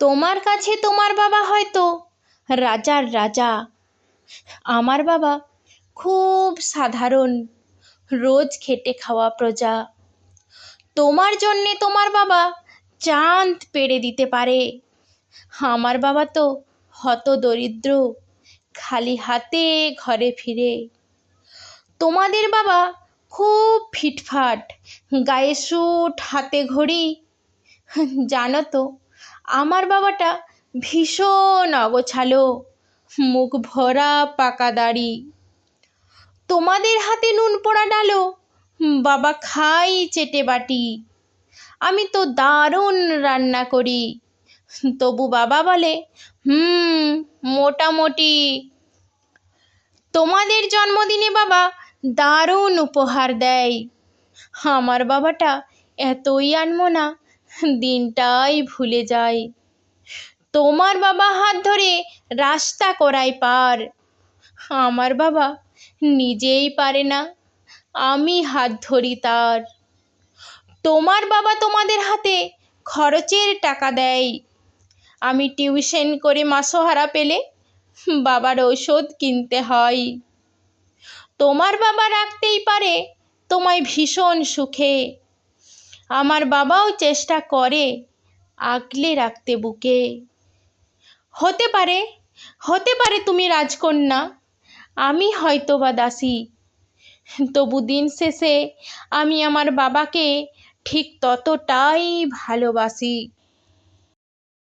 তোমার কাছে তোমার বাবা হয়তো। রাজার রাজা, আমার বাবা খুব সাধারণ, রোজ খেটে খাওয়া প্রজা। তোমার জন্যে তোমার বাবা চাঁদ পেড়ে দিতে পারে। আমার বাবা তো হত দরিদ্র, খালি হাতে ঘরে ফিরে। তোমাদের বাবা খুব ফিটফাট, গায়ে স্যুট, হাতে ঘড়ি। জানো তো আমার বাবাটা ভীষণ অগোছালো, মুখ ভরা পাকা দাড়ি। তোমাদের হাতে নুন পোড়া ডালো বাবা খাই চেটে বাটি। আমি তো দারুণ রান্না করি। তবু বাবা বলে, হুম, মোটামুটি। তোমাদের জন্মদিনে বাবা দারুণ উপহার দেয়। আমার বাবাটা এতই আনমনা দিনটাই ভুলে যায় তোমার বাবা হাত ধরে রাস্তা করায় পার। আমার বাবা নিজেই পারে না, আমি হাত ধরি তার। তোমার বাবা তোমাদের হাতে খরচের টাকা দেয়। আমি টিউশন করে মাসোহারা পেলে বাবার ঔষধ কিনতে হয়। তোমার বাবা রাখতেই পারে তোমায় ভীষণ সুখে। আমার বাবাও চেষ্টা করে আগলে রাখতে বুকে। হতে পারে হতে পারে তুমি রাজকন্যা, আমি হয়তো বা দাসী। তবু দিন শেষে আমি আমার বাবাকে ঠিক ততটাই ভালোবাসি।